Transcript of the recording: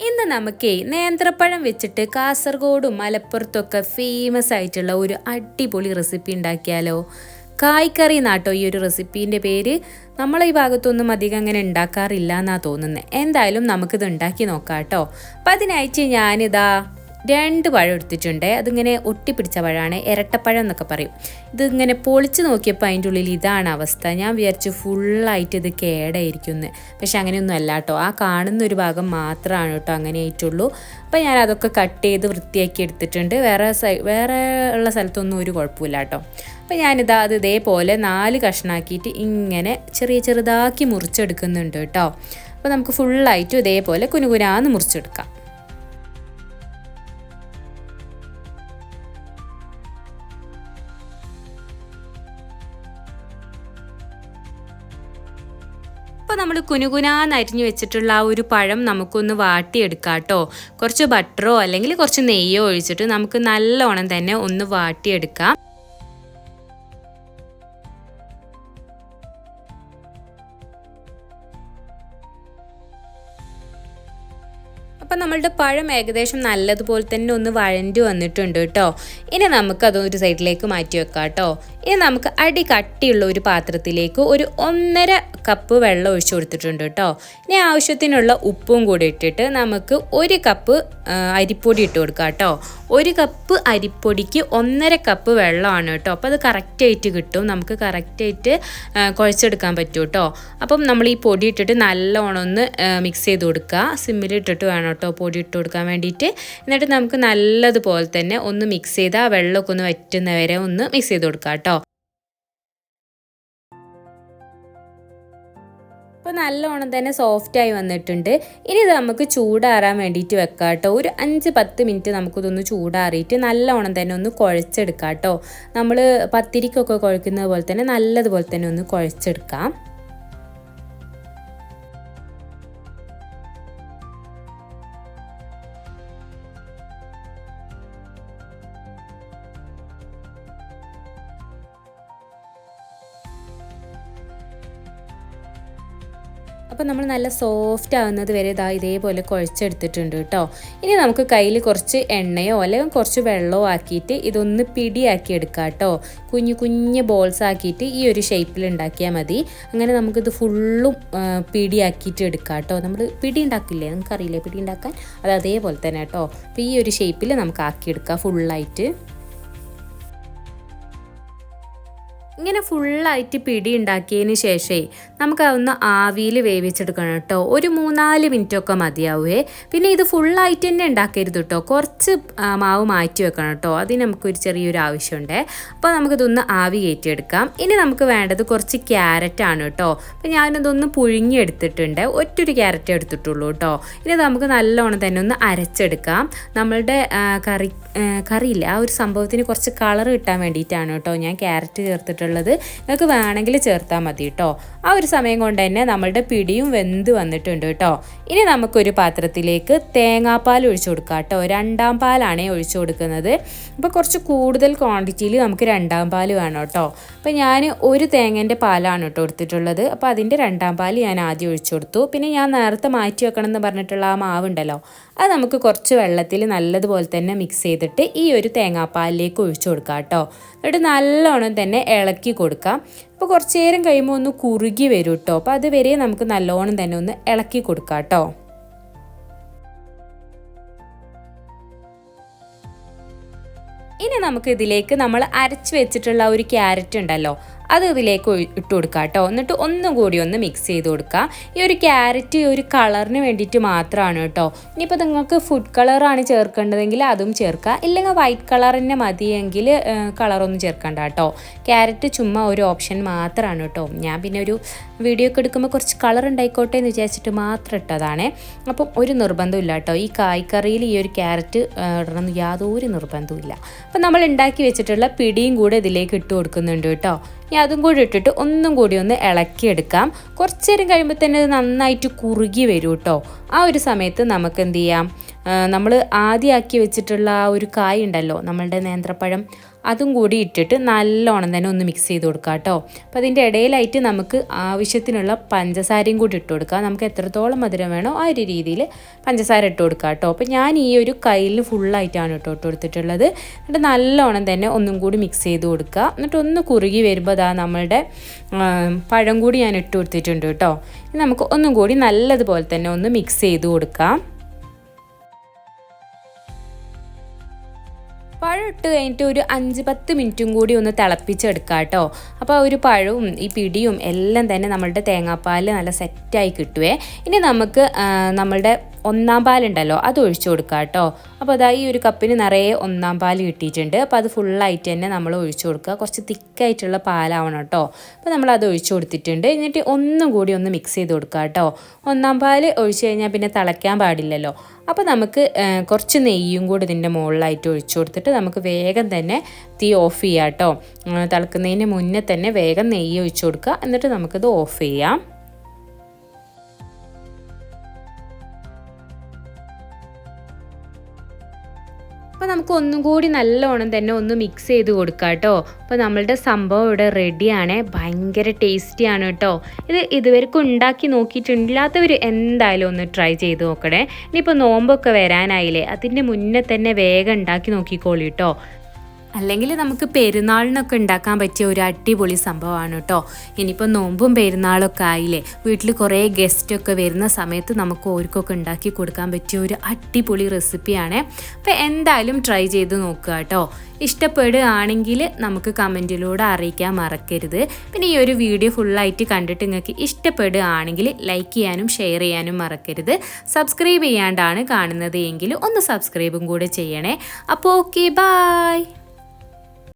ഇന്ന് നമുക്ക് നേന്ത്രപ്പഴം വെച്ചിട്ട് കാസർഗോഡും മലപ്പുറത്തൊക്കെ ഫേമസ് ആയിട്ടുള്ള ഒരു അടിപൊളി റെസിപ്പി ഉണ്ടാക്കിയാലോ? കായ്ക്കറി നാട്ടോ ഈ ഒരു റെസിപ്പീന്റെ പേര്. നമ്മളെ ഈ ഭാഗത്തൊന്നും അധികം അങ്ങനെ ഉണ്ടാക്കാറില്ല എന്നാണ് തോന്നുന്നത് എന്തായാലും നമുക്കിത് ഉണ്ടാക്കി നോക്കാം കേട്ടോ അപ്പം അതിനായിട്ട് ഞാനിതാ രണ്ട് പഴം എടുത്തിട്ടുണ്ട്. അതിങ്ങനെ ഒട്ടിപ്പിടിച്ച പഴമാണ്. ഇരട്ടപ്പഴം എന്നൊക്കെ പറയും. ഇതിങ്ങനെ പൊളിച്ച് നോക്കിയപ്പോൾ അതിന്റെ ഉള്ളിൽ ഇതാണ് അവസ്ഥ. ഞാൻ വിചാരിച്ചു ഫുള്ളായിട്ട് ഇത് കേടായിരിക്കും പക്ഷെ അങ്ങനെയൊന്നും അല്ല കേട്ടോ. ആ കാണുന്ന ഒരു ഭാഗം മാത്രമാണ് കേട്ടോ അങ്ങനെ ആയിട്ടുള്ളൂ. അപ്പോൾ ഞാൻ അതൊക്കെ കട്ട് ചെയ്ത് വൃത്തിയാക്കി എടുത്തിട്ടുണ്ട്. വേറെ വേറെ ഉള്ള സ്ഥലത്തൊന്നും ഒരു കുഴപ്പമില്ല കേട്ടോ. അപ്പോൾ ഞാനിതാ അത് ഇതേപോലെ നാല് കഷ്ണാക്കിയിട്ട് ഇങ്ങനെ ചെറിയ ചെറുതാക്കി മുറിച്ചെടുക്കുന്നുണ്ട് കേട്ടോ. അപ്പോൾ നമുക്ക് ഫുള്ളായിട്ടും ഇതേപോലെ കുനുകുനാന്ന് മുറിച്ചെടുക്കാം. അപ്പോൾ നമ്മൾ കുനുകുനാന്ന് അരിഞ്ഞു വെച്ചിട്ടുള്ള ആ ഒരു പഴം നമുക്കൊന്ന് വാട്ടിയെടുക്കാം കേട്ടോ കുറച്ച് ബട്ടറോ അല്ലെങ്കിൽ കുറച്ച് നെയ്യോ ഒഴിച്ചിട്ട് നമുക്ക് നല്ലോണം തന്നെ ഒന്ന് വാട്ടിയെടുക്കാം. അപ്പം നമ്മളുടെ പഴം ഏകദേശം നല്ലതുപോലെ തന്നെ ഒന്ന് വഴണ്ടി വന്നിട്ടുണ്ട് കേട്ടോ. ഇനി നമുക്കത് ഒരു സൈഡിലേക്ക് മാറ്റി വെക്കാം കേട്ടോ. ഇനി നമുക്ക് അടി കട്ടിയുള്ള ഒരു പാത്രത്തിലേക്ക് ഒരു ഒന്നര കപ്പ് വെള്ളം ഒഴിച്ചു കൊടുത്തിട്ടുണ്ട് കേട്ടോ. ഇനി ആവശ്യത്തിനുള്ള ഉപ്പും കൂടി ഇട്ടിട്ട് നമുക്ക് ഒരു കപ്പ് അരിപ്പൊടി ഇട്ട് കൊടുക്കാം കേട്ടോ. ഒരു കപ്പ് അരിപ്പൊടിക്ക് ഒന്നര കപ്പ് വെള്ളമാണ് കേട്ടോ. അപ്പോൾ അത് കറക്റ്റായിട്ട് കിട്ടും. നമുക്ക് കറക്റ്റായിട്ട് കുഴച്ചെടുക്കാൻ പറ്റും കേട്ടോ. അപ്പം നമ്മൾ ഈ പൊടി ഇട്ടിട്ട് നല്ലോണം ഒന്ന് മിക്സ് ചെയ്ത് കൊടുക്കുക. സിമ്മിലിട്ടിട്ട് വേണം കേട്ടോ പൊടി ഇട്ട് കൊടുക്കാൻ വേണ്ടിയിട്ട്. എന്നിട്ട് നമുക്ക് നല്ലതുപോലെ തന്നെ ഒന്ന് മിക്സ് ചെയ്ത് ആ വെള്ളമൊക്കെ ഒന്ന് വറ്റുന്നവരെ ഒന്ന് മിക്സ് ചെയ്ത് കൊടുക്കാം കേട്ടോ. അപ്പോൾ നല്ലോണം തന്നെ സോഫ്റ്റായി വന്നിട്ടുണ്ട്. ഇനി ഇത് നമുക്ക് ചൂടാറാൻ വേണ്ടിയിട്ട് വെക്കാം കേട്ടോ. ഒരു അഞ്ച് പത്ത് മിനിറ്റ് നമുക്കിതൊന്ന് ചൂടാറിയിട്ട് നല്ലോണം തന്നെ ഒന്ന് കുഴച്ചെടുക്കാം കേട്ടോ. നമ്മൾ പത്തിരിക്കൊക്കെ കുഴക്കുന്നത് പോലെ തന്നെ നല്ലതുപോലെ തന്നെ ഒന്ന് കുഴച്ചെടുക്കാം. അപ്പോൾ നമ്മൾ നല്ല സോഫ്റ്റ് ആവുന്നത് വരെ ഇതാ ഇതേപോലെ കുഴച്ചെടുത്തിട്ടുണ്ട് കേട്ടോ ഇനി നമുക്ക് കയ്യിൽ കുറച്ച് എണ്ണയോ അല്ലെങ്കിൽ കുറച്ച് വെള്ളമോ ആക്കിയിട്ട് ഇതൊന്ന് പിടിയാക്കി എടുക്കാം കേട്ടോ കുഞ്ഞു കുഞ്ഞു ബോൾസ് ആക്കിയിട്ട് ഈ ഒരു ഷേപ്പിൽ ഉണ്ടാക്കിയാൽ മതി. അങ്ങനെ നമുക്കിത് ഫുള്ളും പിടിയാക്കിയിട്ട് എടുക്കാം കേട്ടോ നമ്മൾ പിടി ഉണ്ടാക്കില്ലേ? നമുക്കറിയില്ലേ പിടി ഉണ്ടാക്കാൻ? അത് അതേപോലെ തന്നെ കേട്ടോ അപ്പോൾ ഈ ഒരു ഷേപ്പിൽ നമുക്ക് ആക്കിയെടുക്കാം ഫുള്ളായിട്ട് ഇങ്ങനെ ഫുള്ളായിട്ട് പിടി ഉണ്ടാക്കിയതിന് ശേഷമേ നമുക്ക് അതൊന്ന് ആവിയിൽ വേവിച്ചെടുക്കണം കേട്ടോ. ഒരു മൂന്നാൽ മിനിറ്റൊക്കെ മതിയാവുമേ പിന്നെ ഇത് ഫുള്ളായിട്ട് തന്നെ ഉണ്ടാക്കരുത് കേട്ടോ. കുറച്ച് മാവ് മാറ്റി വെക്കണം കേട്ടോ. അതിന് നമുക്കൊരു ചെറിയൊരു ആവശ്യമുണ്ട്. അപ്പോൾ നമുക്കിതൊന്ന് ആവി കയറ്റിയെടുക്കാം. ഇനി നമുക്ക് വേണ്ടത് കുറച്ച് ക്യാരറ്റാണ് കേട്ടോ. അപ്പോൾ ഞാനിതൊന്ന് പുഴുങ്ങിയെടുത്തിട്ടുണ്ട്. ഒറ്റൊരു ക്യാരറ്റ് എടുത്തിട്ടുള്ളൂ കേട്ടോ. ഇനി നമുക്ക് നല്ലോണം തന്നെ ഒന്ന് അരച്ചെടുക്കാം. നമ്മളുടെ കറി കറിയില്ല. ആ ഒരു സംഭവത്തിന് കുറച്ച് കളർ കിട്ടാൻ വേണ്ടിയിട്ടാണ് കേട്ടോ ഞാൻ ക്യാരറ്റ് ചേർത്തിട്ടുള്ളത്. നിങ്ങൾക്ക് വേണമെങ്കിൽ ചേർത്താൽ മതി കേട്ടോ. ആ ഒരു സമയം കൊണ്ട് തന്നെ നമ്മളുടെ പിടിയും വെന്ത് വന്നിട്ടുണ്ട് കേട്ടോ. ഇനി നമുക്കൊരു പാത്രത്തിലേക്ക് തേങ്ങാപ്പാൽ ഒഴിച്ചു കൊടുക്കാം കേട്ടോ. രണ്ടാം പാലാണ് ഒഴിച്ചു കൊടുക്കുന്നത്. അപ്പോൾ കുറച്ച് കൂടുതൽ ക്വാണ്ടിറ്റിയിൽ നമുക്ക് രണ്ടാം പാൽ വേണം കേട്ടോ. അപ്പോൾ ഞാൻ ഒരു തേങ്ങേന്റെ പാലാണ് കേട്ടോ എടുത്തിട്ടുള്ളത്. അപ്പോൾ അതിന്റെ രണ്ടാം പാൽ ഞാൻ ആദ്യം ഒഴിച്ചു കൊടുത്തു. പിന്നെ ഞാൻ നേരത്തെ മാറ്റി വെക്കണം എന്ന് പറഞ്ഞിട്ടുള്ള ആ മാവുണ്ടല്ലോ. അത് നമുക്ക് കുറച്ച് വെള്ളത്തിൽ നല്ലതുപോലെ തന്നെ മിക്സ് ചെയ്തിട്ട് ഈ ഒരു തേങ്ങാപ്പാലിലേക്ക് ഒഴിച്ചു കൊടുക്കാം കേട്ടോ. എന്നിട്ട് നല്ലോണം തന്നെ ഇളക്കി കൊടുക്കാം. അപ്പോൾ കുറച്ച് നേരം കഴിയുമ്പോൾ ഒന്ന് കുറുകി വരും കേട്ടോ. അപ്പോൾ അതുവരെ നമുക്ക് നല്ലോണം തന്നെ ഒന്ന് ഇളക്കി കൊടുക്കാം കേട്ടോ. ഇനി നമുക്ക് ഇതിലേക്ക് നമ്മൾ അരച്ച് വെച്ചിട്ടുള്ള ഒരു ക്യാരറ്റ് ഉണ്ടല്ലോ അത് ഇതിലേക്ക് ഇട്ട് കൊടുക്കുക കേട്ടോ എന്നിട്ട് ഒന്നും കൂടി ഒന്ന് മിക്സ് ചെയ്ത് കൊടുക്കുക ഈ ഒരു ക്യാരറ്റ് ഒരു കളറിന് വേണ്ടിയിട്ട് മാത്രമാണ് കേട്ടോ ഇനിയിപ്പോൾ നിങ്ങൾക്ക് ഫുഡ് കളറാണ് ചേർക്കേണ്ടതെങ്കിൽ അതും ചേർക്കുക ഇല്ലെങ്കിൽ വൈറ്റ് കളർ തന്നെ മതിയെങ്കിൽ കളറൊന്നും ചേർക്കണ്ട കേട്ടോ ക്യാരറ്റ് ചുമ്മാ ഒരു ഓപ്ഷൻ മാത്രമാണ് കേട്ടോ ഞാൻ പിന്നെ ഒരു വീഡിയോ ഒക്കെ എടുക്കുമ്പോൾ കുറച്ച് കളർ ഉണ്ടായിക്കോട്ടെ എന്ന് വിചാരിച്ചിട്ട് മാത്രം ഇട്ടതാണ്. അപ്പം ഒരു നിർബന്ധമില്ല കേട്ടോ ഈ കായ്ക്കറിയിൽ ഈ ഒരു ക്യാരറ്റ് ഇടണമെന്ന് യാതൊരു നിർബന്ധവും ഇല്ല. അപ്പം നമ്മൾ ഉണ്ടാക്കി വെച്ചിട്ടുള്ള പിടിയും കൂടെ ഇതിലേക്ക് ഇട്ട് കൊടുക്കുന്നുണ്ട് കേട്ടോ ഇനി അതും കൂടി ഇട്ടിട്ട് ഒന്നും കൂടി ഒന്ന് ഇളക്കിയെടുക്കാം. കുറച്ച് നേരം കഴിയുമ്പോൾ തന്നെ അത് നന്നായിട്ട് കുറുകി വരും കേട്ടോ ആ ഒരു സമയത്ത് നമുക്ക് എന്ത് ചെയ്യാം? നമ്മൾ ആദ്യമാക്കി വെച്ചിട്ടുള്ള ആ ഒരു കായ ഉണ്ടല്ലോ നമ്മളുടെ നേന്ത്രപ്പഴം. അതും കൂടി ഇട്ടിട്ട് നല്ലോണം തന്നെ ഒന്ന് മിക്സ് ചെയ്ത് കൊടുക്കുക കേട്ടോ അപ്പോൾ അതിന്റെ ഇടയിലായിട്ട് നമുക്ക് ആവശ്യത്തിനുള്ള പഞ്ചസാരയും കൂടി ഇട്ട് കൊടുക്കുക നമുക്ക് എത്രത്തോളം മധുരം വേണോ ആ ഒരു രീതിയിൽ പഞ്ചസാര ഇട്ട് കൊടുക്കുക കേട്ടോ അപ്പോൾ ഞാൻ ഈ ഒരു കയ്യിൽ ഫുള്ളായിട്ടാണ് കേട്ടോ ഇട്ട് കൊടുത്തിട്ടുള്ളത്. എന്നിട്ട് നല്ലോണം തന്നെ ഒന്നും കൂടി മിക്സ് ചെയ്ത് കൊടുക്കുക എന്നിട്ട് ഒന്ന് കുറുകി വരുമ്പോൾ അതാ നമ്മളുടെ പഴം കൂടി ഞാൻ ഇട്ട് കൊടുത്തിട്ടുണ്ട് കേട്ടോ നമുക്ക് ഒന്നും കൂടി നല്ലതുപോലെ തന്നെ ഒന്ന് മിക്സ് ചെയ്ത് കൊടുക്കാം. പഴം ഇട്ട് കഴിഞ്ഞിട്ട് ഒരു അഞ്ച് പത്ത് മിനിറ്റും കൂടി ഒന്ന് തിളപ്പിച്ചെടുക്കുക കേട്ടോ. അപ്പോൾ ഒരു പഴവും ഈ പിടിയും എല്ലാം തന്നെ നമ്മളുടെ തേങ്ങാപ്പാൽ നല്ല സെറ്റായി കിട്ടുവേ. ഇനി നമുക്ക് നമ്മളുടെ ഒന്നാം പാലുണ്ടല്ലോ അത് ഒഴിച്ചു കൊടുക്കുക കേട്ടോ അപ്പോൾ അതാ ഈ ഒരു കപ്പിന് നിറയെ ഒന്നാം പാൽ കിട്ടിയിട്ടുണ്ട്. അപ്പോൾ അത് ഫുള്ളായിട്ട് തന്നെ നമ്മൾ ഒഴിച്ചു കൊടുക്കുക. കുറച്ച് തിക്കായിട്ടുള്ള പാലാവണം കേട്ടോ അപ്പോൾ നമ്മൾ അത് ഒഴിച്ചു കൊടുത്തിട്ടുണ്ട്. എന്നിട്ട് ഒന്നും കൂടി ഒന്ന് മിക്സ് ചെയ്ത് കൊടുക്കുക കേട്ടോ ഒന്നാം പാൽ ഒഴിച്ചു കഴിഞ്ഞാൽ പിന്നെ തിളയ്ക്കാൻ പാടില്ലല്ലോ. അപ്പോൾ നമുക്ക് കുറച്ച് നെയ്യും കൂടി ഇതിന്റെ മുകളിലായിട്ട് ഒഴിച്ചു കൊടുത്തിട്ട് നമുക്ക് വേഗം തന്നെ തീ ഓഫ് ചെയ്യാം കേട്ടോ തിളക്കുന്നതിന് മുന്നേ തന്നെ വേഗം നെയ്യ് ഒഴിച്ചു കൊടുക്കുക. എന്നിട്ട് നമുക്കിത് ഓഫ് ചെയ്യാം. അപ്പോൾ നമുക്ക് ഒന്നും കൂടി നല്ലോണം തന്നെ ഒന്ന് മിക്സ് ചെയ്ത് കൊടുക്കാം കേട്ടോ. അപ്പോൾ നമ്മളുടെ സംഭവം ഇവിടെ റെഡിയാണ് ഭയങ്കര ടേസ്റ്റിയാണ് കേട്ടോ. ഇത് ഇതുവരെക്കും ഉണ്ടാക്കി നോക്കിയിട്ടില്ലാത്തവർ എന്തായാലും ഒന്ന് ട്രൈ ചെയ്ത് നോക്കണേ. ഇനിയിപ്പോൾ നോമ്പൊക്കെ വരാനായില്ലേ അതിന്റെ മുന്നേ തന്നെ വേഗം ഉണ്ടാക്കി നോക്കിക്കോളൂ കേട്ടോ. അല്ലെങ്കിൽ നമുക്ക് പെരുന്നാളിനൊക്കെ ഉണ്ടാക്കാൻ പറ്റിയ ഒരു അടിപൊളി സംഭവമാണ് കേട്ടോ. ഇനിയിപ്പോൾ നോമ്പും പെരുന്നാളൊക്കെ ആയില്ലേ വീട്ടിൽ കുറേ ഗസ്റ്റൊക്കെ വരുന്ന സമയത്ത് നമുക്ക് ഓർക്കൊക്കെ ഉണ്ടാക്കി കൊടുക്കാൻ പറ്റിയ ഒരു അടിപൊളി റെസിപ്പിയാണ് അപ്പോൾ എന്തായാലും ട്രൈ ചെയ്ത് നോക്കുക കേട്ടോ. ഇഷ്ടപ്പെടുകയാണെങ്കിൽ നമുക്ക് കമന്റിലൂടെ അറിയിക്കാൻ മറക്കരുത്. പിന്നെ ഈ ഒരു വീഡിയോ ഫുള്ളായിട്ട് കണ്ടിട്ട് നിങ്ങൾക്ക് ഇഷ്ടപ്പെടുകയാണെങ്കിൽ ലൈക്ക് ചെയ്യാനും ഷെയർ ചെയ്യാനും മറക്കരുത്. സബ്സ്ക്രൈബ് ചെയ്യാണ്ടാണ് കാണുന്നത് എങ്കിൽ ഒന്ന് സബ്സ്ക്രൈബും കൂടെ ചെയ്യണേ. അപ്പോൾ ഓക്കെ ബായ്